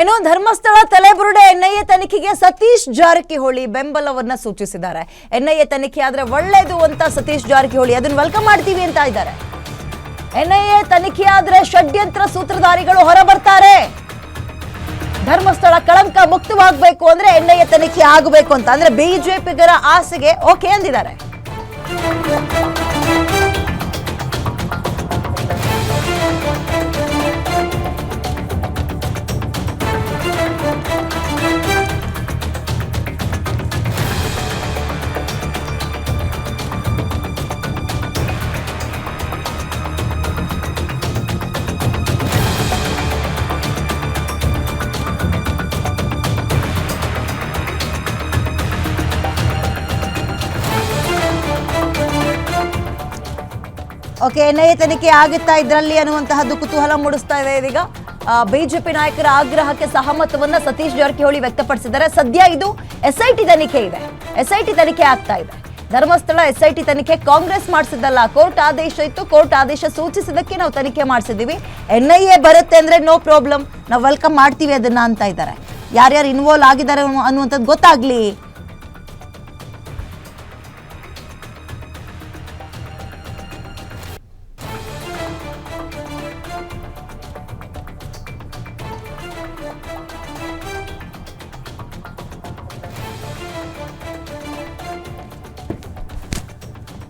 ಇನ್ನು ಧರ್ಮಸ್ಥಳ ತಲೆಬುರುಡೆ ಎನ್ಐಎ ತನಿಖೆಗೆ ಸತೀಶ್ ಜಾರಕಿಹೊಳಿ ಬೆಂಬಲವನ್ನ ಸೂಚಿಸಿದ್ದಾರೆ. ಎನ್ಐಎ ತನಿಖೆ ಆದ್ರೆ ಒಳ್ಳೇದು ಅಂತ ಸತೀಶ್ ಜಾರಕಿಹೊಳಿ. ಅದನ್ನ ವೆಲ್ಕಮ್ ಮಾಡ್ತೀವಿ ಅಂತ ಇದ್ದಾರೆ. ಎನ್ಐಎ ತನಿಖೆ ಆದ್ರೆ ಷಡ್ಯಂತ್ರ ಸೂತ್ರಧಾರಿಗಳು ಹೊರಬರ್ತಾರೆ. ಧರ್ಮಸ್ಥಳ ಕಳಂಕ ಮುಕ್ತವಾಗಬೇಕು ಅಂದ್ರೆ ಎನ್ಐಎ ತನಿಖೆ ಆಗಬೇಕು ಅಂತ. ಅಂದ್ರೆ ಬಿಜೆಪಿಗರ ಆಸೆಗೆ ಓಕೆ ಅಂದಿದ್ದಾರೆ. ಓಕೆ ಎನ್ ಐ ಎ ತನಿಖೆ ಆಗುತ್ತಾ? ಇದರಲ್ಲಿ ಅನ್ನುವಂತಹದ್ದು ಕುತೂಹಲ ಮೂಡಿಸ್ತಾ ಇದೆ ಇದೀಗ. ಬಿಜೆಪಿ ನಾಯಕರ ಆಗ್ರಹಕ್ಕೆ ಸಹಮತವನ್ನ ಸತೀಶ್ ಜಾರಕಿಹೊಳಿ ವ್ಯಕ್ತಪಡಿಸಿದ್ದಾರೆ. ಸದ್ಯ ಇದು ಎಸ್ ಐ ಟಿ ತನಿಖೆ ಇದೆ. ಎಸ್ ಐ ಟಿ ತನಿಖೆ ಆಗ್ತಾ ಇದೆ. ಧರ್ಮಸ್ಥಳ ಎಸ್ ಐ ಟಿ ತನಿಖೆ ಕಾಂಗ್ರೆಸ್ ಮಾಡಿಸಿದ್ದಲ್ಲ. ಕೋರ್ಟ್ ಆದೇಶ ಇತ್ತು. ಕೋರ್ಟ್ ಆದೇಶ ಸೂಚಿಸಿದಕ್ಕೆ ನಾವು ತನಿಖೆ ಮಾಡಿಸಿದೀವಿ ಎನ್ಐಎ ಬರುತ್ತೆ ಅಂದ್ರೆ ನೋ ಪ್ರಾಬ್ಲಮ್. ನಾವು ವೆಲ್ಕಮ್ ಮಾಡ್ತೀವಿ ಅದನ್ನ ಅಂತ ಇದ್ದಾರೆ. ಯಾರ್ಯಾರು ಇನ್ವಾಲ್ವ್ ಆಗಿದ್ದಾರೆ ಅನ್ನುವಂಥದ್ದು ಗೊತ್ತಾಗ್ಲಿ.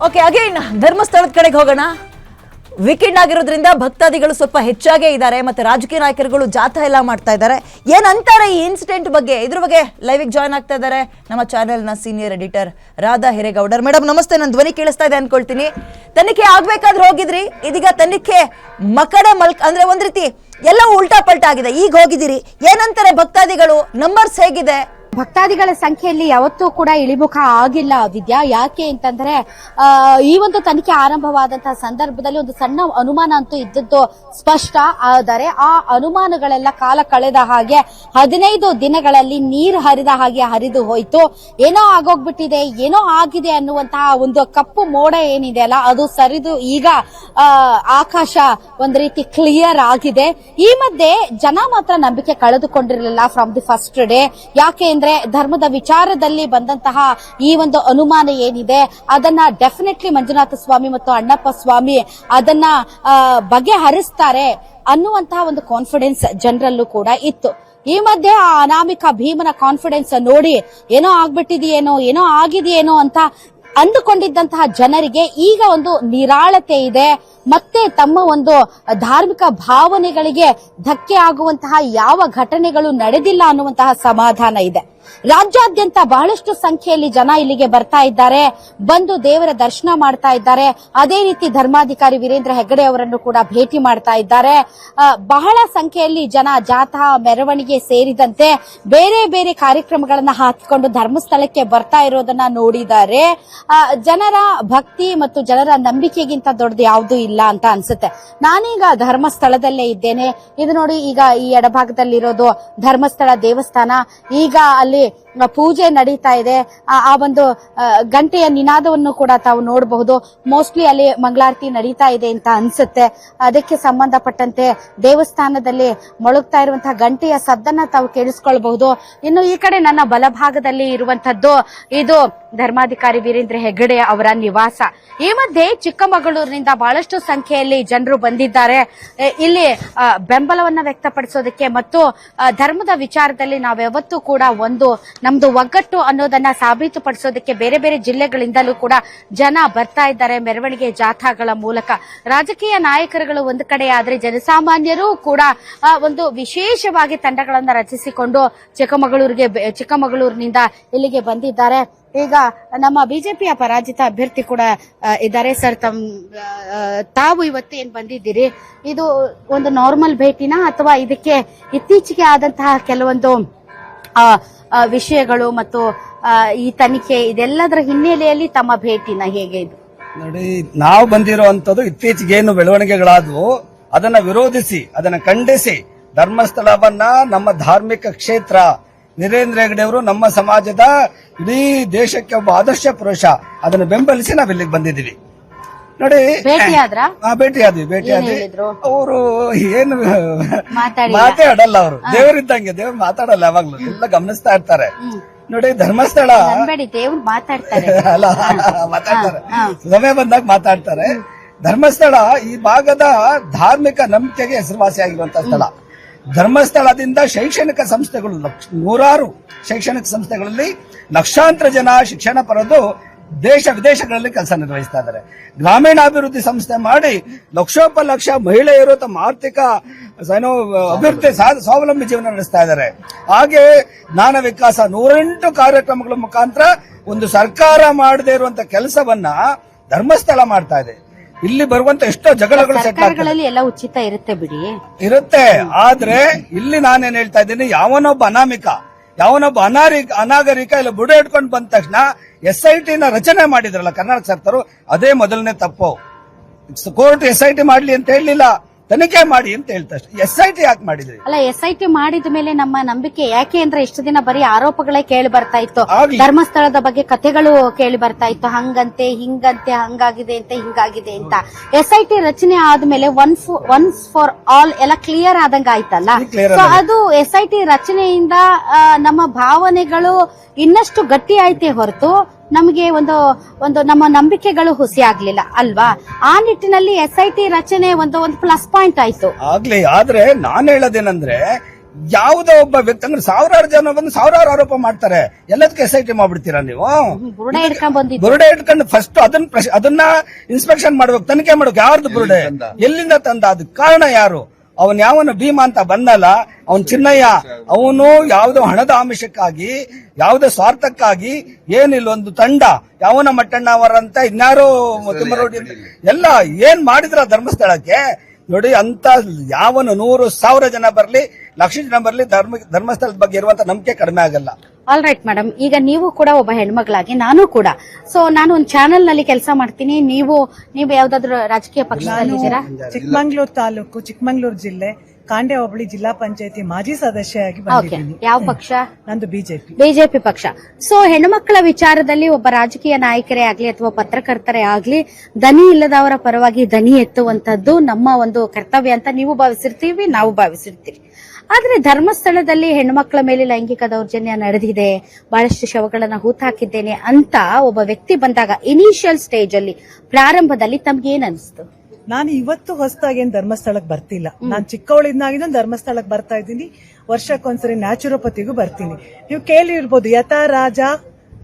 ಓಕೆ ಅಗೇನ್ ಧರ್ಮಸ್ಥಳದ ಕಡೆಗೆ ಹೋಗೋಣ. ವೀಕೆಂಡ್ ಆಗಿರೋದ್ರಿಂದ ಭಕ್ತಾದಿಗಳು ಸ್ವಲ್ಪ ಹೆಚ್ಚಾಗೇ ಇದ್ದಾರೆ, ಮತ್ತೆ ರಾಜಕೀಯ ನಾಯಕರುಗಳು ಜಾಥಾ ಎಲ್ಲ ಮಾಡ್ತಾ ಇದ್ದಾರೆ. ಏನಂತಾರೆ ಈ ಇನ್ಸಿಡೆಂಟ್ ಬಗ್ಗೆ? ಇದ್ರ ಬಗ್ಗೆ ಲೈವಿಗೆ ಜಾಯ್ನ್ ಆಗ್ತಾ ಇದ್ದಾರೆ ನಮ್ಮ ಚಾನೆಲ್ನ senior editor Radha Hiregoudar. Madam ನಮಸ್ತೆ ನನ್ನ ಧ್ವನಿ ಕೇಳಿಸ್ತಾ ಇದೆ ಅನ್ಕೊಳ್ತೀನಿ. ತನಿಖೆ ಆಗ್ಬೇಕಾದ್ರೆ ಹೋಗಿದ್ರಿ, ಇದೀಗ ತನಿಖೆ ಮಕಡೆ ಮಲ್ಕ್ ಅಂದ್ರೆ ಒಂದು ರೀತಿ ಎಲ್ಲ ಉಲ್ಟಾ ಪಲ್ಟಾ ಆಗಿದೆ. ಈಗ ಹೋಗಿದ್ದೀರಿ. ಏನಂತಾರೆ ಭಕ್ತಾದಿಗಳು? ನಂಬರ್ಸ್ ಹೇಗಿದೆ? ಭಕ್ತಾದಿಗಳ ಸಂಖ್ಯೆಯಲ್ಲಿ ಯಾವತ್ತೂ ಕೂಡ ಇಳಿಮುಖ ಆಗಿಲ್ಲ ವಿದ್ಯಾ. ಯಾಕೆ ಅಂತಂದ್ರೆ ಈ ಒಂದು ತನಿಖೆ ಆರಂಭವಾದಂತಹ ಸಂದರ್ಭದಲ್ಲಿ ಒಂದು ಸಣ್ಣ ಅನುಮಾನ ಅಂತೂ ಇದ್ದದ್ದು ಸ್ಪಷ್ಟ. ಆದರೆ ಆ ಅನುಮಾನಗಳೆಲ್ಲ ಕಾಲ ಕಳೆದ ಹಾಗೆ ಹದಿನೈದು ದಿನಗಳಲ್ಲಿ ನೀರು ಹರಿದ ಹಾಗೆ ಹರಿದು ಹೋಯ್ತು. ಏನೋ ಆಗೋಗ್ಬಿಟ್ಟಿದೆ, ಏನೋ ಆಗಿದೆ ಅನ್ನುವಂತಹ ಒಂದು ಕಪ್ಪು ಮೋಡ ಏನಿದೆ ಅಲ್ಲ, ಅದು ಸರಿದು ಈಗ ಆಕಾಶ ಒಂದ್ ರೀತಿ ಕ್ಲಿಯರ್ ಆಗಿದೆ. ಈ ಮಧ್ಯೆ ಜನ ಮಾತ್ರ ನಂಬಿಕೆ ಕಳೆದುಕೊಂಡಿರಲಿಲ್ಲ ಫ್ರಮ್ ದಿ ಫಸ್ಟ್ ಡೇ ಯಾಕೆ ಅಂದ್ರೆ ಧರ್ಮದ ವಿಚಾರದಲ್ಲಿ ಬಂದಂತಹ ಈ ಒಂದು ಅನುಮಾನ ಏನಿದೆ, ಅದನ್ನ ಡೆಫಿನೆಟ್ಲಿ ಮಂಜುನಾಥ ಸ್ವಾಮಿ ಮತ್ತು ಅಣ್ಣಪ್ಪ ಸ್ವಾಮಿ ಅದನ್ನ ಬಗೆಹರಿಸ್ತಾರೆ ಅನ್ನುವಂತಹ ಒಂದು ಕಾನ್ಫಿಡೆನ್ಸ್ ಜನರಲ್ಲೂ ಕೂಡ ಇತ್ತು. ಈ ಮಧ್ಯೆ ಆ ಅನಾಮಿಕ ಭೀಮನ ಕಾನ್ಫಿಡೆನ್ಸ್ ನೋಡಿ ಏನೋ ಆಗ್ಬಿಟ್ಟಿದೆಯೇನೋ, ಏನೋ ಆಗಿದೆಯೇನೋ ಅಂತ ಅಂದುಕೊಂಡಿದ್ದಂತಹ ಜನರಿಗೆ ಈಗ ಒಂದು ನಿರಾಳತೆ ಇದೆ. ಮತ್ತೆ ತಮ್ಮ ಒಂದು ಧಾರ್ಮಿಕ ಭಾವನೆಗಳಿಗೆ ಧಕ್ಕೆ ಆಗುವಂತಹ ಯಾವ ಘಟನೆಗಳು ನಡೆದಿಲ್ಲ ಅನ್ನುವಂತಹ ಸಮಾಧಾನ ಇದೆ. ರಾಜ್ಯಾದ್ಯಂತ ಬಹಳಷ್ಟು ಸಂಖ್ಯೆಯಲ್ಲಿ ಜನ ಇಲ್ಲಿಗೆ ಬರ್ತಾ ಇದ್ದಾರೆ. ಬಂದು ದೇವರ ದರ್ಶನ ಮಾಡ್ತಾ ಇದ್ದಾರೆ. ಅದೇ ರೀತಿ ಧರ್ಮಾಧಿಕಾರಿ ವೀರೇಂದ್ರ ಹೆಗ್ಗಡೆ ಅವರನ್ನು ಕೂಡ ಭೇಟಿ ಮಾಡ್ತಾ ಇದ್ದಾರೆ. ಬಹಳ ಸಂಖ್ಯೆಯಲ್ಲಿ ಜನ ಜಾಥಾ, ಮೆರವಣಿಗೆ ಸೇರಿದಂತೆ ಬೇರೆ ಬೇರೆ ಕಾರ್ಯಕ್ರಮಗಳನ್ನ ಹಾಕಿಕೊಂಡು ಧರ್ಮಸ್ಥಳಕ್ಕೆ ಬರ್ತಾ ಇರೋದನ್ನ ನೋಡಿದ್ದಾರೆ. ಜನರ ಭಕ್ತಿ ಮತ್ತು ಜನರ ನಂಬಿಕೆಗಿಂತ ದೊಡ್ಡದು ಯಾವುದೂ ಇಲ್ಲ ಅಂತ ಅನ್ಸುತ್ತೆ. ನಾನೀಗ ಧರ್ಮಸ್ಥಳದಲ್ಲೇ ಇದ್ದೇನೆ. ಇದು ನೋಡಿ ಈಗ ಈ ಎಡಭಾಗದಲ್ಲಿರೋದು ಧರ್ಮಸ್ಥಳ ದೇವಸ್ಥಾನ. ಈಗ ಅಲ್ಲಿ saber ಪೂಜೆ ನಡೀತಾ ಇದೆ. ಆ- ಒಂದು ಗಂಟೆಯ ನಿನಾದವನ್ನು ಕೂಡ ತಾವು ನೋಡಬಹುದು. ಮೋಸ್ಟ್ಲಿ ಅಲ್ಲಿ ಮಂಗಳಾರತಿ ನಡೀತಾ ಇದೆ ಅಂತ ಅನ್ಸುತ್ತೆ. ಅದಕ್ಕೆ ಸಂಬಂಧಪಟ್ಟಂತೆ ದೇವಸ್ಥಾನದಲ್ಲಿ ಮೊಳಗ್ತಾ ಇರುವಂತಹ ಗಂಟೆಯ ಸದ್ದನ್ನ ತಾವು ಕೇಳಿಸ್ಕೊಳ್ಬಹುದು. ಇನ್ನು ಈ ಕಡೆ ನನ್ನ ಬಲಭಾಗದಲ್ಲಿ ಇರುವಂತದ್ದು ಇದು ಧರ್ಮಾಧಿಕಾರಿ ವೀರೇಂದ್ರ ಹೆಗ್ಗಡೆ ಅವರ ನಿವಾಸ. ಈ ಮಧ್ಯೆ ಚಿಕ್ಕಮಗಳೂರಿನಿಂದ ಬಹಳಷ್ಟು ಸಂಖ್ಯೆಯಲ್ಲಿ ಜನರು ಬಂದಿದ್ದಾರೆ. ಇಲ್ಲಿ ಬೆಂಬಲವನ್ನ ವ್ಯಕ್ತಪಡಿಸೋದಕ್ಕೆ ಮತ್ತು ಧರ್ಮದ ವಿಚಾರದಲ್ಲಿ ನಾವ್ಯಾವತ್ತೂ ಕೂಡ ಒಂದು ನಮ್ದು ಒಗ್ಗಟ್ಟು ಅನ್ನೋದನ್ನ ಸಾಬೀತುಪಡಿಸೋದಕ್ಕೆ ಬೇರೆ ಬೇರೆ ಜಿಲ್ಲೆಗಳಿಂದಲೂ ಕೂಡ ಜನ ಬರ್ತಾ ಇದ್ದಾರೆ ಮೆರವಣಿಗೆ ಜಾಥಾಗಳ ಮೂಲಕ. ರಾಜಕೀಯ ನಾಯಕರುಗಳು ಒಂದು ಕಡೆ ಆದ್ರೆ ಜನಸಾಮಾನ್ಯರು ಕೂಡ ಒಂದು ವಿಶೇಷವಾಗಿ ತಂಡಗಳನ್ನ ರಚಿಸಿಕೊಂಡು ಚಿಕ್ಕಮಗಳೂರಿಗೆ ಚಿಕ್ಕಮಗಳೂರಿನಿಂದ ಇಲ್ಲಿಗೆ ಬಂದಿದ್ದಾರೆ. ಈಗ ನಮ್ಮ ಬಿಜೆಪಿಯ ಪರಾಜಿತ ಅಭ್ಯರ್ಥಿ ಕೂಡ ಇದ್ದಾರೆ. ಸರ್, ತಮ್ ತಾವು ಇವತ್ತು ಏನ್ ಬಂದಿದ್ದೀರಿ? ಇದು ಒಂದು ನಾರ್ಮಲ್ ಭೇಟಿನ ಅಥವಾ ಇದಕ್ಕೆ ಇತ್ತೀಚೆಗೆ ಆದಂತಹ ಕೆಲವೊಂದು ವಿಷಯಗಳು ಮತ್ತು ಈ ತನಿಖೆ ಇದೆಲ್ಲದರ ಹಿನ್ನೆಲೆಯಲ್ಲಿ ತಮ್ಮ ಭೇಟಿನ ಹೇಗೆ ಇದು? ನೋಡಿ, ನಾವು ಬಂದಿರುವಂತದ್ದು ಇತ್ತೀಚೆಗೆ ಏನು ಬೆಳವಣಿಗೆಗಳಾದವು, ಅದನ್ನ ವಿರೋಧಿಸಿ, ಅದನ್ನ ಖಂಡಿಸಿ ಧರ್ಮಸ್ಥಳವನ್ನ ನಮ್ಮ ಧಾರ್ಮಿಕ ಕ್ಷೇತ್ರ, ನರೇಂದ್ರ ಹೆಗಡೆ ಅವರು ನಮ್ಮ ಸಮಾಜದ ಇಡೀ ದೇಶಕ್ಕೆ ಒಬ್ಬ ಆದರ್ಶ ಪುರುಷ ಅದನ್ನು ಬೆಂಬಲಿಸಿ ನಾವು ಇಲ್ಲಿಗೆ ಬಂದಿದ್ದೀವಿ. ನೋಡಿ ಆ, ಭೇಟಿ ಆದ್ವಿ ಭೇಟಿ ಆದ್ವಿ ಹೇಳಿದ್ರು? ಅವರು ಏನು ಮಾತಾಡಲ್ಲ? ಅವರು ದೇವರಿದ್ದಂಗೆ ದೇವ್ರು ಮಾತಾಡಲ್ಲ ಯಾವಾಗ್ಲೂ ಎಲ್ಲ ಗಮನಿಸ್ತಾ ಇರ್ತಾರೆ. ನೋಡಿ ಧರ್ಮಸ್ಥಳ ಅನ್ಬೇಡಿ ದೇವ್ರು ಮಾತಾಡ್ತಾರೆ. ಅಲ್ಲ ಮಾತಾಡ್ತಾರೆ. ಸಮಯ ಬಂದಾಗ ಮಾತಾಡ್ತಾರೆ. ಧರ್ಮಸ್ಥಳ ಈ ಭಾಗದ ಧಾರ್ಮಿಕ ನಂಬಿಕೆಗೆ ಹೆಸರುವಾಸಿ ಆಗಿರುವಂತಹ ಸ್ಥಳ. ಧರ್ಮಸ್ಥಳದಿಂದ ಶೈಕ್ಷಣಿಕ ಸಂಸ್ಥೆಗಳು ನೂರಾರು ಶೈಕ್ಷಣಿಕ ಸಂಸ್ಥೆಗಳಲ್ಲಿ ಲಕ್ಷಾಂತರ ಜನ ಶಿಕ್ಷಣ ಪಡೆದು ದೇಶ ವಿದೇಶಗಳಲ್ಲಿ ಕೆಲಸ ನಿರ್ವಹಿಸ್ತಾ ಇದ್ದಾರೆ. ಗ್ರಾಮೀಣಾಭಿವೃದ್ಧಿ ಸಂಸ್ಥೆ ಮಾಡಿ ಲಕ್ಷೋಪಲಕ್ಷ ಮಹಿಳೆಯರು ತಮ್ಮ ಆರ್ಥಿಕ ಏನೋ ಅಭಿವೃದ್ಧಿ ಸ್ವಾವಲಂಬಿ ಜೀವನ ನಡೆಸ್ತಾ ಇದ್ದಾರೆ. ಹಾಗೆ ಜ್ಞಾನ ವಿಕಾಸ ನೂರೆಂಟು ಕಾರ್ಯಕ್ರಮಗಳ ಮುಖಾಂತರ ಒಂದು ಸರ್ಕಾರ ಮಾಡದೇ ಇರುವಂತ ಕೆಲಸವನ್ನ ಧರ್ಮಸ್ಥಳ ಮಾಡ್ತಾ ಇದೆ. ಇಲ್ಲಿ ಬರುವಂತ ಎಷ್ಟೋ ಜಗಳಗಳು ಎಲ್ಲ ಉಚಿತ ಇರುತ್ತೆ ಬಿಡಿ. ಇರುತ್ತೆ. ಆದ್ರೆ ಇಲ್ಲಿ ನಾನೇನ್ ಹೇಳ್ತಾ ಇದ್ದೀನಿ ಯಾವನೊಬ್ಬ ಅನಾಮಿಕ ಯಾವನೊಬ್ಬ ಅನಾರಿ ಅನಾಗರಿಕ ಇಲ್ಲ ಬುಡ ಇಟ್ಕೊಂಡು ಬಂದ ತಕ್ಷಣ ಎಸ್ ಐ ಟಿನ ರಚನೆ ಮಾಡಿದ್ರಲ್ಲ ಕರ್ನಾಟಕ ಸರ್ಕಾರ ಅದೇ ಮೊದಲನೇ ತಪ್ಪು. ಕೋರ್ಟ್ ಎಸ್ ಐ ಟಿ ಮಾಡ್ಲಿ ಅಂತ ಹೇಳಲಿಲ್ಲ ತನಿಖೆ ಮಾಡಿ ಅಂತ ಹೇಳ್ತಾ ಎಸ್ ಐ ಟಿ ಯಾಕೆ ಮಾಡಿದ್ರಿ? ಅಲ್ಲ ಎಸ್ ಐ ಟಿ ಮಾಡಿದ ಮೇಲೆ ನಮ್ಮ ನಂಬಿಕೆ ಯಾಕೆ ಅಂದ್ರೆ ಇಷ್ಟು ದಿನ ಬರೀ ಆರೋಪಗಳೇ ಕೇಳಿ ಬರ್ತಾ ಇತ್ತು. ಧರ್ಮಸ್ಥಳದ ಬಗ್ಗೆ ಕಥೆಗಳು ಕೇಳಿ ಬರ್ತಾ ಇತ್ತು. ಹಂಗಂತೆ ಹಿಂಗಂತೆ ಹಂಗಾಗಿದೆ ಅಂತ ಹಿಂಗಾಗಿದೆ ಅಂತ. ಎಸ್ ಐ ಟಿ ರಚನೆ ಆದ್ಮೇಲೆ ಒನ್ಸ್ ಒನ್ಸ್ ಫಾರ್ ಆಲ್ ಎಲ್ಲ ಕ್ಲಿಯರ್ ಆದಂಗ ಆಯ್ತಲ್ಲ? ಅದು ಎಸ್ ಐ ಟಿ ರಚನೆಯಿಂದ ನಮ್ಮ ಭಾವನೆಗಳು ಇನ್ನಷ್ಟು ಗಟ್ಟಿ ಆಯ್ತೆ ಹೊರತು ನಮಗೆ ಒಂದು ಒಂದು ನಮ್ಮ ನಂಬಿಕೆಗಳು ಹುಸಿ ಆಗ್ಲಿಲ್ಲ ಅಲ್ವಾ? ಆ ನಿಟ್ಟಿನಲ್ಲಿ ಎಸ್ ಐ ಟಿ ರಚನೆ ಒಂದು ಒಂದು ಪ್ಲಸ್ ಪಾಯಿಂಟ್ ಆಯ್ತು. ಆಗ್ಲಿ ಆದ್ರೆ ನಾನು ಹೇಳೋದೇನಂದ್ರೆ ಯಾವುದೋ ಒಬ್ಬ ವ್ಯಕ್ತಿ ಅಂದ್ರೆ ಸಾವಿರಾರು ಜನ ಬಂದು ಸಾವಿರಾರು ಆರೋಪ ಮಾಡ್ತಾರೆ. ಎಲ್ಲದಕ್ಕೆ ಎಸ್ ಐ ಟಿ ಮಾಡ್ಬಿಡ್ತೀರಾ ನೀವು? ಬುರುಡೆ ಹಿಡ್ಕೊಂಡ್ ಬಂದಿದ್ದು. ಬುರುಡೆ ಇಟ್ಕೊಂಡು ಫಸ್ಟ್ ಅದನ್ನ ಪ್ರಶ್- ಅದನ್ನ ಇನ್ಸ್ಪೆಕ್ಷನ್ ಮಾಡ್ಬೇಕು ತನಿಖೆ ಮಾಡ್ಬೇಕು. ಯಾರ್ದು ಬುರುಡೆ? ಎಲ್ಲಿಂದ ತಂದ? ಅದಕ್ಕೆ ಕಾರಣ ಯಾರು? ಅವನ್ ಯಾವನ ಭೀಮ ಅಂತ ಬಂದಲ್ಲ ಅವನ್ ಚಿನ್ನಯ್ಯ ಅವನು ಯಾವುದೋ ಹಣದ ಆಮಿಷಕ್ಕಾಗಿ ಯಾವುದೋ ಸ್ವಾರ್ಥಕ್ಕಾಗಿ ಏನಿಲ್ಲ ಒಂದು ತಂಡ. ಯಾವನ ಮಟ್ಟಣ್ಣ ಅವರಂತ ಇನ್ಯಾರೋ ತಿಮ್ಮರೋಡಿ ಎಲ್ಲ ಏನ್ ಮಾಡಿದ್ರ ಧರ್ಮಸ್ಥಳಕ್ಕೆ? ನೋಡಿ ಅಂತ ಯಾವನು ನೂರು ಸಾವಿರ ಜನ ಬರ್ಲಿ ಲಕ್ಷ ಜನ ಬರ್ಲಿ ಧರ್ಮ ಧರ್ಮಸ್ಥಳದ ಬಗ್ಗೆ ಇರುವಂತ ನಂಬಿಕೆ ಕಡಿಮೆ ಆಗಲ್ಲ. ಆಲ್ ರೈಟ್ ಮೇಡಮ್ ಈಗ ನೀವು ಕೂಡ ಒಬ್ಬ ಹೆಣ್ಮಗಳಾಗಿ ನಾನು ಕೂಡ. ಸೊ ನಾನು ಒಂದು ಚಾನೆಲ್ನಲ್ಲಿ ಕೆಲಸ ಮಾಡ್ತೀನಿ. ನೀವು ನೀವು ಯಾವ್ದಾದ್ರು ರಾಜಕೀಯ ಪಕ್ಷದಲ್ಲಿದ್ದೀರಾ ಚಿಕ್ಕಮಂಗ್ಳೂರು ತಾಲೂಕು ಚಿಕ್ಕಮಂಗ್ಳೂರು ಜಿಲ್ಲೆ ಕಾಂಡೆ ಹೋಬಳಿ ಜಿಲ್ಲಾ ಪಂಚಾಯತಿ ಮಾಜಿ ಸದಸ್ಯರಾಗಿ ಓಕೆ ಬಂದಿದ್ದೀನಿ ಯಾವ ಪಕ್ಷ? ನಂದು ಬಿಜೆಪಿ. ಬಿಜೆಪಿ ಪಕ್ಷ. ಸೊ ಹೆಣ್ಮಕ್ಳ ವಿಚಾರದಲ್ಲಿ ಒಬ್ಬ ರಾಜಕೀಯ ನಾಯಕರೇ ಆಗ್ಲಿ ಅಥವಾ ಪತ್ರಕರ್ತರೇ ಆಗ್ಲಿ ದನಿ ಇಲ್ಲದವರ ಪರವಾಗಿ ದನಿ ಎತ್ತುವಂತದ್ದು ನಮ್ಮ ಒಂದು ಕರ್ತವ್ಯ ಅಂತ ನೀವು ಭಾವಿಸಿರ್ತೀವಿ ನಾವು ಭಾವಿಸಿರ್ತೀವಿ. ಆದ್ರೆ ಧರ್ಮಸ್ಥಳದಲ್ಲಿ ಹೆಣ್ಮಕ್ಳ ಮೇಲೆ ಲೈಂಗಿಕ ದೌರ್ಜನ್ಯ ನಡೆದಿದೆ. ಬಹಳಷ್ಟು ಶವಗಳನ್ನ ಹೂತಾಕಿದ್ದೇನೆ ಅಂತ ಒಬ್ಬ ವ್ಯಕ್ತಿ ಬಂದಾಗ ಇನಿಷಿಯಲ್ ಸ್ಟೇಜ್ ಅಲ್ಲಿ ಪ್ರಾರಂಭದಲ್ಲಿ ತಮ್ಗೆ ಏನ್ ಅನಿಸ್ತು ನಾನು ಇವತ್ತು ಹೊಸದಾಗಿ ಏನ್ ಧರ್ಮಸ್ಥಳಕ್ಕೆ ಬರ್ತಿಲ್ಲ. ನಾನು ಚಿಕ್ಕವಳಿಂದಾಗಿನ ಧರ್ಮಸ್ಥಳಕ್ಕೆ ಬರ್ತಾ ಇದ್ದೀನಿ. ವರ್ಷಕ್ಕೊಂದ್ಸರಿ ನ್ಯಾಚುರೋಪತಿಗೂ ಬರ್ತೀನಿ. ನೀವು ಕೇಳಿರ್ಬೋದು ಯಥ ರಾಜ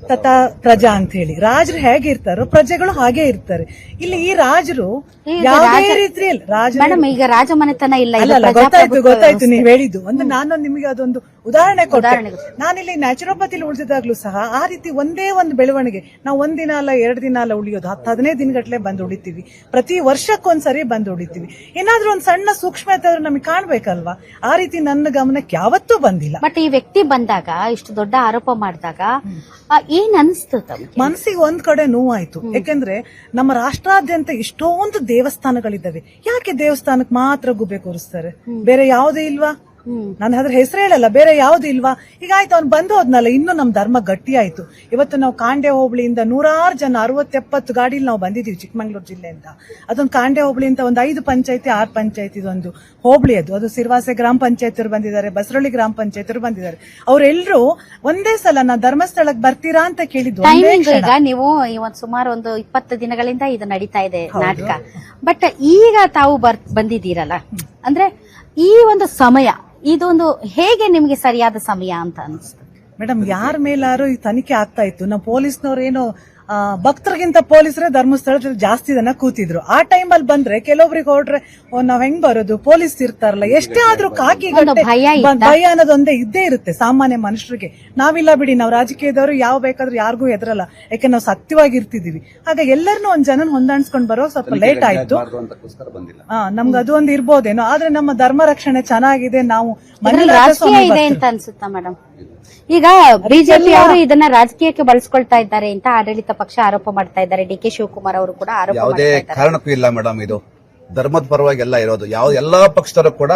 ತಥಾ ಪ್ರಜಾ ಅಂತ ಹೇಳಿ. ರಾಜರು ಹೇಗಿರ್ತಾರೋ ಪ್ರಜೆಗಳು ಹಾಗೆ ಇರ್ತಾರೆ. ಇಲ್ಲಿ ಈ ರಾಜರು ಈಗ ಯಾವುದೇ ರಾಜ- ರೀತಿಯಲ್ಲಿ ರಾಜ ಮೇಡಮ್ ಈಗ ರಾಜಮನೆತನ ಇಲ್ಲ ಅಲ್ಲ ಗೊತ್ತಾಯ್ತು ಗೊತ್ತಾಯ್ತು ನೀವು ಹೇಳಿದ್ದು. ಒಂದು ನಾನು ನಿಮಗೆ ಅದೊಂದು ಉದಾಹರಣೆ ಕೊಟ್ಟೆ ನಾನಿಲ್ಲಿ ನ್ಯಾಚುರೋಪತಿಲಿ ಉಳಿದಿದಾಗ್ಲೂ ಸಹ ಆ ರೀತಿ ಒಂದೇ ಒಂದು ಬೆಳವಣಿಗೆ. ನಾವು ಒಂದಿನ ಅಲ್ಲ ಎರಡು ದಿನ ಅಲ್ಲ ಉಳಿಯೋದು. ಹತ್ತು ಹದಿನೈದು ದಿನಗಟ್ಟಲೆ ಬಂದು ಉಳಿತೀವಿ. ಪ್ರತಿ ವರ್ಷಕ್ಕೊಂದ್ಸರಿ ಬಂದು ಉಳಿತೀವಿ. ಏನಾದ್ರೂ ಒಂದು ಸಣ್ಣ ಸೂಕ್ಷ್ಮತೆ ಆದ್ರೂ ನಮಗೆ ಕಾಣ್ಬೇಕಲ್ವಾ? ಆ ರೀತಿ ನನ್ನ ಗಮನಕ್ಕೆ ಯಾವತ್ತೂ ಬಂದಿಲ್ಲ. ಬಟ್ ಈ ವ್ಯಕ್ತಿ ಬಂದಾಗ ಇಷ್ಟು ದೊಡ್ಡ ಆರೋಪ ಮಾಡಿದಾಗ ಏನ್ ಅನಿಸ್ತು ಮನಸ್ಸಿಗೆ ಒಂದ್ ಕಡೆ ನೋವಾಯ್ತು. ಯಾಕಂದ್ರೆ ನಮ್ಮ ರಾಷ್ಟ್ರಾದ್ಯಂತ ಇಷ್ಟೊಂದು ದೇವಸ್ಥಾನಗಳಿದ್ದಾವೆ. ಯಾಕೆ ದೇವಸ್ಥಾನಕ್ಕೆ ಮಾತ್ರ ಗುಬ್ಬೆ ಕೂರಿಸ್ತಾರೆ? ಬೇರೆ ಯಾವುದೇ ಇಲ್ವಾ? ನನ್ನ ಅದ್ರ ಹೆಸರು ಹೇಳಲ್ಲ ಬೇರೆ ಯಾವ್ದು ಇಲ್ವಾ? ಈಗ ಆಯ್ತು ಅವ್ನು ಬಂದು ಹೋದ್ನಲ್ಲ ಇನ್ನು ನಮ್ ಧರ್ಮ ಗಟ್ಟಿ ಆಯ್ತು. ಇವತ್ತು ನಾವು ಕಾಂಡೆ ಹೋಬಳಿಯಿಂದ ನೂರಾರು ಜನ ಅರವತ್ತೆಪ್ಪತ್ತು ಗಾಡಿಲಿ ನಾವು ಬಂದಿದ್ದೀವಿ ಚಿಕ್ಕಮಂಗ್ಳೂರು ಜಿಲ್ಲೆಯಿಂದ ಅದೊಂದು ಕಾಂಡೆ ಹೋಬಳಿ ಅಂತ ಒಂದು ಐದು ಪಂಚಾಯತಿ ಆರು ಪಂಚಾಯತಿ ಇದೊಂದು ಹೋಬಳಿ ಅದು. ಅದು ಸಿರ್ವಾಸೆ ಗ್ರಾಮ ಪಂಚಾಯತ್ ಬಂದಿದ್ದಾರೆ ಬಸರಳ್ಳಿ ಗ್ರಾಮ ಪಂಚಾಯತ್ ಬಂದಿದ್ದಾರೆ. ಅವರೆಲ್ಲರೂ ಒಂದೇ ಸಲ ನಾ ಧರ್ಮಸ್ಥಳಕ್ಕೆ ಬರ್ತೀರಾ ಅಂತ ಕೇಳಿದ್ದು ಈಗ ನೀವು ಈ ಒಂದ್ ಸುಮಾರು ಒಂದು ಇಪ್ಪತ್ತು ದಿನಗಳಿಂದ ಇದು ನಡೀತಾ ಇದೆ ನಾಟಕ. ಬಟ್ ಈಗ ತಾವು ಬರ್ ಬಂದಿದ್ದೀರಲ್ಲ ಅಂದ್ರೆ ಈ ಒಂದು ಸಮಯ ಇದೊಂದು ಹೇಗೆ ನಿಮಗೆ ಸರಿಯಾದ ಸಮಯ ಅಂತ ಅನಿಸ್ತು? ಮೇಡಮ್, ಯಾರ ಮೇಲಾರು ಈ ತನಿಖೆ ಆಗ್ತಾ ಇತ್ತು? ನಮ್ಮ ಪೊಲೀಸ್ನವ್ರು ಏನು ಭಕ್ತರಿಗಿಂತ ಪೊಲೀಸರೇ ಧರ್ಮಸ್ಥಳದಲ್ಲಿ ಜಾಸ್ತಿ ಜನ ಕೂತಿದ್ರು. ಆ ಟೈಮಲ್ಲಿ ಬಂದ್ರೆ ಕೆಲವೊಬ್ರಿಗೆ ಹೊರಟ್ರೆ ಓ ನಾವ್ ಹೆಂಗ್ ಬರೋದು? ಪೊಲೀಸ್ ಇರ್ತಾರಲ್ಲ ಎಷ್ಟೇ ಆದ್ರೂ ಕಾಕಿ ಗಟ್ಟೆ ಭಯ ಅನ್ನೋದೊಂದೇ ಇದ್ದೇ ಇರುತ್ತೆ ಸಾಮಾನ್ಯ ಮನುಷ್ಯರಿಗೆ. ನಾವಿಲ್ಲ ಬಿಡಿ ನಾವು ರಾಜಕೀಯದವರು ಯಾವ ಬೇಕಾದ್ರೂ ಯಾರಿಗೂ ಹೆದ್ರಲ್ಲ. ಯಾಕೆ ನಾವು ಸತ್ಯವಾಗಿ ಇರ್ತಿದೀವಿ ಆಗ ಎಲ್ಲರನ್ನೂ ಒಂದ್ ಜನ ಹೊಂದಾಣಿಸ್ಕೊಂಡ್ ಬರೋ ಸ್ವಲ್ಪ ಲೇಟ್ ಆಯ್ತು. ಹಾ ನಮ್ಗೆ ಅದು ಒಂದು ಇರ್ಬೋದೇನೋ. ಆದ್ರೆ ನಮ್ಮ ಧರ್ಮ ರಕ್ಷಣೆ ಚೆನ್ನಾಗಿದೆ ನಾವು ಮನೆ ಈಗ ಬಿಜೆಪಿ ಅವರು ಇದನ್ನ ರಾಜಕೀಯಕ್ಕೆ ಬಳಸ್ಕೊಳ್ತಾ ಇದ್ದಾರೆ ಅಂತ ಆಡಳಿತ ಪಕ್ಷ ಆರೋಪ ಮಾಡ್ತಾ ಇದ್ದಾರೆ. ಡಿ ಕೆ ಶಿವಕುಮಾರ್ ಅವರು ಕೂಡ ಆರೋಪ ಯಾವುದೇ ಕಾರಣಕ್ಕೂ ಇಲ್ಲ ಮೇಡಮ್ ಇದು. ಧರ್ಮದ ಪರವಾಗಿ ಎಲ್ಲ ಇರೋದು. ಯಾವ ಎಲ್ಲಾ ಪಕ್ಷದವರು ಕೂಡ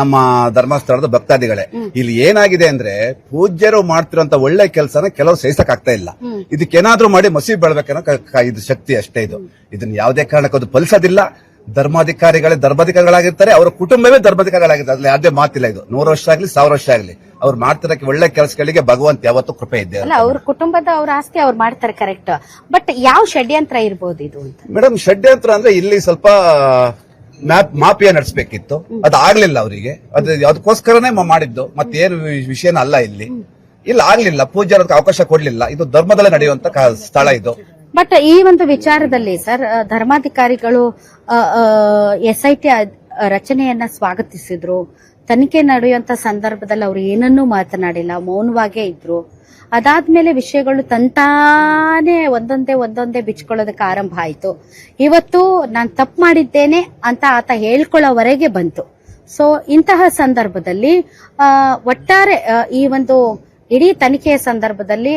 ನಮ್ಮ ಧರ್ಮಸ್ಥಳದ ಭಕ್ತಾದಿಗಳೇ. ಇಲ್ಲಿ ಏನಾಗಿದೆ ಅಂದ್ರೆ ಪೂಜ್ಯರು ಮಾಡ್ತಿರೋಂತ ಒಳ್ಳೆ ಕೆಲಸನ ಕೆಲವರು ಸಹಿಸಕ್ ಆಗ್ತಾ ಇಲ್ಲ ಇದಕ್ಕೇನಾದ್ರೂ ಮಾಡಿ ಮಸಿ ಬೆಳಬೇಕನ್ನೋ ಇದು ಶಕ್ತಿ ಅಷ್ಟೇ ಇದು. ಇದನ್ನ ಯಾವುದೇ ಕಾರಣಕ್ಕೂ ಅದು ಫಲಿಸೋದಿಲ್ಲ. ಧರ್ಮಾಧಿಕಾರಿಗಳೇ ಧರ್ಮಾಧಿಕಾರಿಗಳಾಗಿರ್ತಾರೆ ಅವರ ಕುಟುಂಬವೇ ಧರ್ಮಾಧಿಕಾರಿಗಳಾಗಿರ್ತಾರೆ. ಅದ್ರಲ್ಲಿ ಯಾವುದೇ ಮಾತಿಲ್ಲ ಇದು. ನೂರು ವರ್ಷ ಆಗಲಿ ಸಾವಿರ ವರ್ಷ ಆಗಲಿ ಅವ್ರು ಮಾಡ್ತಿರಕ್ಕೆ ಒಳ್ಳೆ ಕೆಲಸಗಳಿಗೆ ಭಗವಂತ ಯಾವತ್ತೂ ಕೃಪೆ ಇದೆ ಅಲ್ಲ ಅವ್ರ ಕುಟುಂಬದ ಅವ್ರ ಆಸ್ತಿ ಅವ್ರು ಮಾಡ್ತಾರೆ ಕರೆಕ್ಟ್. ಬಟ್ ಯಾವ ಷಡ್ಯಂತ್ರ ಇರ್ಬೋದು ಇದು ಅಂತ? ಮೇಡಮ್ ಷಡ್ಯಂತ್ರ ಅಂದ್ರೆ ಇಲ್ಲಿ ಸ್ವಲ್ಪ ಮ್ಯಾಪ್ ಮಾಪಿಯ ನಡೆಸಬೇಕಿತ್ತು. ಅದು ಆಗ್ಲಿಲ್ಲ ಅವರಿಗೆ. ಅದು ಅದಕ್ಕೋಸ್ಕರನೇ ಮಾಡಿದ್ದು. ಮತ್ತೇನು ಏನು ವಿಷಯನ ಅಲ್ಲ ಇಲ್ಲಿ. ಇಲ್ಲ ಆಗ್ಲಿಲ್ಲ. ಪೂಜಾರ ಅವಕಾಶ ಕೊಡ್ಲಿಲ್ಲ. ಇದು ಧರ್ಮದಲ್ಲೇ ನಡೆಯುವಂತ ಸ್ಥಳ ಇದು. ಬಟ್ ಈ ಒಂದು ವಿಚಾರದಲ್ಲಿ ಸರ್ ಧರ್ಮಾಧಿಕಾರಿಗಳು ಎಸ್ ಐ ಟಿ ರಚನೆಯನ್ನ ಸ್ವಾಗತಿಸಿದ್ರು. ತನಿಖೆ ನಡೆಯುವಂತ ಸಂದರ್ಭದಲ್ಲಿ ಅವ್ರು ಏನನ್ನೂ ಮಾತನಾಡಿಲ್ಲ ಮೌನವಾಗೇ ಇದ್ರು. ಅದಾದ್ಮೇಲೆ ವಿಷಯಗಳು ತಂತಾನೇ ಒಂದೊಂದೇ ಒಂದೊಂದೇ ಬಿಚ್ಕೊಳ್ಳೋದಕ್ಕೆ ಆರಂಭ ಆಯ್ತು. ಇವತ್ತು ನಾನು ತಪ್ಪು ಮಾಡಿದ್ದೇನೆ ಅಂತ ಆತ ಹೇಳ್ಕೊಳ್ಳೋವರೆಗೆ ಬಂತು. ಸೊ ಇಂತಹ ಸಂದರ್ಭದಲ್ಲಿ ಒಟ್ಟಾರೆ ಈ ಒಂದು ಇಡೀ ತನಿಖೆಯ ಸಂದರ್ಭದಲ್ಲಿ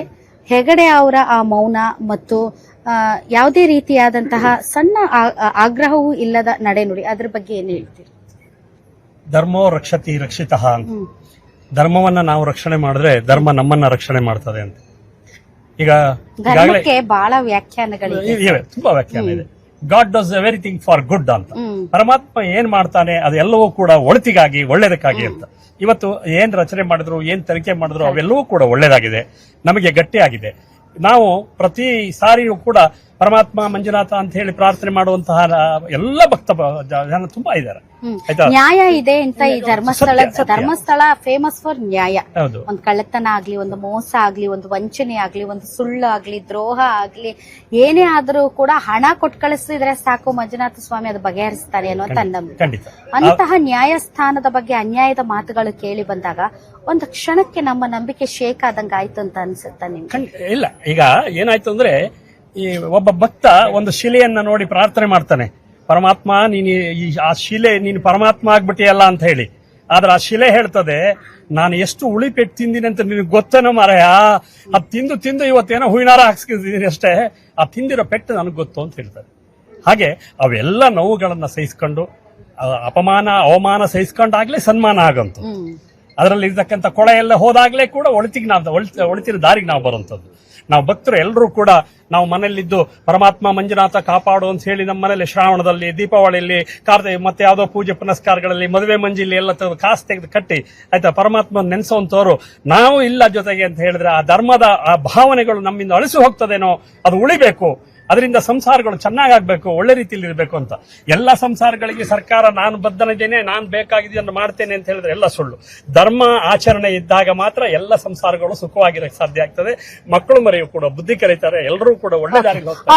ಹೆಗಡೆ ಅವರ ಆ ಮೌನ ಮತ್ತು ಯಾವುದೇ ರೀತಿಯಾದಂತಹ ಸಣ್ಣ ಆಗ್ರಹವೂ ಇಲ್ಲದ ನಡೆನುಡಿ ಅದ್ರ ಬಗ್ಗೆ ಏನು ಹೇಳ್ತೀರಿ? ಧರ್ಮೋ ರಕ್ಷತಿ ರಕ್ಷಿತ ಅಂತ. ಧರ್ಮವನ್ನ ನಾವು ರಕ್ಷಣೆ ಮಾಡಿದ್ರೆ ಧರ್ಮ ನಮ್ಮನ್ನ ರಕ್ಷಣೆ ಮಾಡ್ತದೆ ಅಂತ. ಈಗ ಧರ್ಮಕ್ಕೆ ಬಹಳ ವ್ಯಾಖ್ಯಾನಗಳಿವೆ ಇವೆ ತುಂಬಾ ವ್ಯಾಖ್ಯಾನ ಇದೆ. God does everything for good ಅಂತ. ಪರಮಾತ್ಮ ಏನ್ ಮಾಡ್ತಾನೆ ಅದೆಲ್ಲವೂ ಕೂಡ ಒಳಿತಿಗಾಗಿ ಒಳ್ಳೇದಕ್ಕಾಗಿ ಅಂತ. ಇವತ್ತು ಏನ್ ರಚನೆ ಮಾಡಿದ್ರು ಏನ್ ತನಿಖೆ ಮಾಡಿದ್ರು ಅವೆಲ್ಲವೂ ಕೂಡ ಒಳ್ಳೇದಾಗಿದೆ. ನಮಗೆ ಗಟ್ಟಿಯಾಗಿದೆ. ನಾವು ಪ್ರತಿ ಸಾರಿಯೂ ಕೂಡ ಪರಮಾತ್ಮ ಮಂಜುನಾಥ ಅಂತ ಹೇಳಿ ಪ್ರಾರ್ಥನೆ ಮಾಡುವಂತಹ ಎಲ್ಲ ಭಕ್ತ ಜನ ತುಂಬಾ ಇದ್ದಾರೆ. ನ್ಯಾಯ ಇದೆ ಅಂತ ಈ ಧರ್ಮಸ್ಥಳ. ಧರ್ಮಸ್ಥಳ ಫೇಮಸ್ ಫಾರ್ ನ್ಯಾಯ. ಒಂದು ಕಳ್ಳತನ ಆಗ್ಲಿ ಒಂದು ಮೋಸ ಆಗ್ಲಿ ಒಂದು ವಂಚನೆ ಆಗ್ಲಿ ಒಂದು ಸುಳ್ಳು ಆಗ್ಲಿ ದ್ರೋಹ ಆಗ್ಲಿ ಏನೇ ಆದ್ರೂ ಕೂಡ ಹಣ ಕೊಟ್ಟು ಕಳಿಸಿದ್ರೆ ಸಾಕು ಮಂಜುನಾಥ ಸ್ವಾಮಿ ಅದು ಬಗೆಹರಿಸ್ತಾರೆ ಅನ್ನುವಂತ ನಂಬಿಕೆ. ಖಂಡಿತ. ಅಂತಹ ನ್ಯಾಯಸ್ಥಾನದ ಬಗ್ಗೆ ಅನ್ಯಾಯದ ಮಾತುಗಳು ಕೇಳಿ ಬಂದಾಗ ಒಂದು ಕ್ಷಣಕ್ಕೆ ನಮ್ಮ ನಂಬಿಕೆ ಶೇಕ್ ಆದಂಗ ಆಯ್ತು ಅಂತ ಅನ್ಸುತ್ತ ನಿಮ್ಗೆ? ಇಲ್ಲ. ಈಗ ಏನಾಯ್ತು ಅಂದ್ರೆ ಈ ಒಬ್ಬ ಭಕ್ತ ಒಂದು ಶಿಲೆಯನ್ನ ನೋಡಿ ಪ್ರಾರ್ಥನೆ ಮಾಡ್ತಾನೆ ಪರಮಾತ್ಮ ನೀನು ಈ ಆ ಶಿಲೆ ನೀನು ಪರಮಾತ್ಮ ಆಗ್ಬಿಟ್ಟಿಯಲ್ಲ ಅಂತ ಹೇಳಿ. ಆದ್ರೆ ಆ ಶಿಲೆ ಹೇಳ್ತದೆ ನಾನು ಎಷ್ಟು ಉಳಿಪೆಟ್ಟು ತಿಂದಿನಿ ಅಂತ ನಿನಗೆ ಗೊತ್ತೇನೋ ಮಾರಾಯ? ಅದ್ ತಿಂದು ತಿಂದು ಇವತ್ತೇನೋ ಹೂವಿನಾರ ಹಾಕ್ಸ್ಕೊಂಡಿದ್ದೀನಿ ಅಷ್ಟೇ. ಆ ತಿಂದಿರೋ ಪೆಟ್ಟು ನನಗೆ ಗೊತ್ತು ಅಂತ ಹೇಳ್ತಾರೆ. ಹಾಗೆ ಅವೆಲ್ಲ ನೋವುಗಳನ್ನ ಸಹಿಸ್ಕೊಂಡು ಅಪಮಾನ ಅವಮಾನ ಸಹಿಸ್ಕೊಂಡಾಗ್ಲೇ ಸನ್ಮಾನ ಆಗಂತು ಅದರಲ್ಲಿ ಇರ್ತಕ್ಕಂಥ ಕೊಳೆ ಎಲ್ಲ ಹೋದಾಗ್ಲೇ ಕೂಡ ಒಳಿತಿಗೆ ನಾವು ಒಳಿತ ಒಳಿತಿರೋ ದಾರಿಗೆ ನಾವು ಬರುವಂಥದ್ದು ನಾವು ಭಕ್ತರು ಎಲ್ಲರೂ ಕೂಡ ನಾವು ಮನೆಯಲ್ಲಿದ್ದು ಪರಮಾತ್ಮ ಮಂಜುನಾಥ ಕಾಪಾಡು ಅಂತ ಹೇಳಿ ನಮ್ಮ ಮನೇಲಿ ಶ್ರಾವಣದಲ್ಲಿ, ದೀಪಾವಳಿಯಲ್ಲಿ ಕಾರ್ತಿಕ ಮತ್ತೆ ಯಾವುದೋ ಪೂಜೆ ಪುನಸ್ಕಾರಗಳಲ್ಲಿ, ಮದುವೆ ಮಂಜಿಲಿ ಎಲ್ಲ ತೆಗೆದು ಕಾಸು ತೆಗೆದು ಕಟ್ಟಿ, ಆಯ್ತಾ ಪರಮಾತ್ಮ ನೆನೆಸೋಂಥವ್ರು ನಾವು ಇಲ್ಲ ಜೊತೆಗೆ ಅಂತ ಹೇಳಿದ್ರೆ ಆ ಧರ್ಮದ ಆ ಭಾವನೆಗಳು ನಮ್ಮಿಂದ ಅಳಿಸಿ ಹೋಗ್ತದೇನೋ, ಅದು ಉಳಿಬೇಕು. ಅದರಿಂದ ಸಂಸಾರಗಳು ಚೆನ್ನಾಗಾಗ್ಬೇಕು, ಒಳ್ಳೆ ರೀತಿಯಲ್ಲಿ ಇರಬೇಕು ಅಂತ. ಎಲ್ಲ ಸಂಸಾರಗಳಿಗೆ ಸರ್ಕಾರ, ನಾನು ಬದ್ಧನಿದ್ದೇನೆ ನಾನು ಬೇಕಾಗಿದ್ದನ್ನು ಮಾಡ್ತೇನೆ ಅಂತ ಹೇಳಿದ್ರೆ ಎಲ್ಲ ಸುಳ್ಳು. ಧರ್ಮ ಆಚರಣೆ ಇದ್ದಾಗ ಮಾತ್ರ ಎಲ್ಲ ಸಂಸಾರಗಳು ಸುಖವಾಗಿರಕ್ಕೆ ಸಾಧ್ಯ ಆಗ್ತದೆ. ಮಕ್ಕಳು ಮರೆಯು ಕೂಡ, ಬುದ್ಧಿ ಕಲಿತಾರೆ ಎಲ್ಲರೂ ಕೂಡ ಒಳ್ಳೆ ದಾರಿಗೆ ಹೋಗ್ತಾರೆ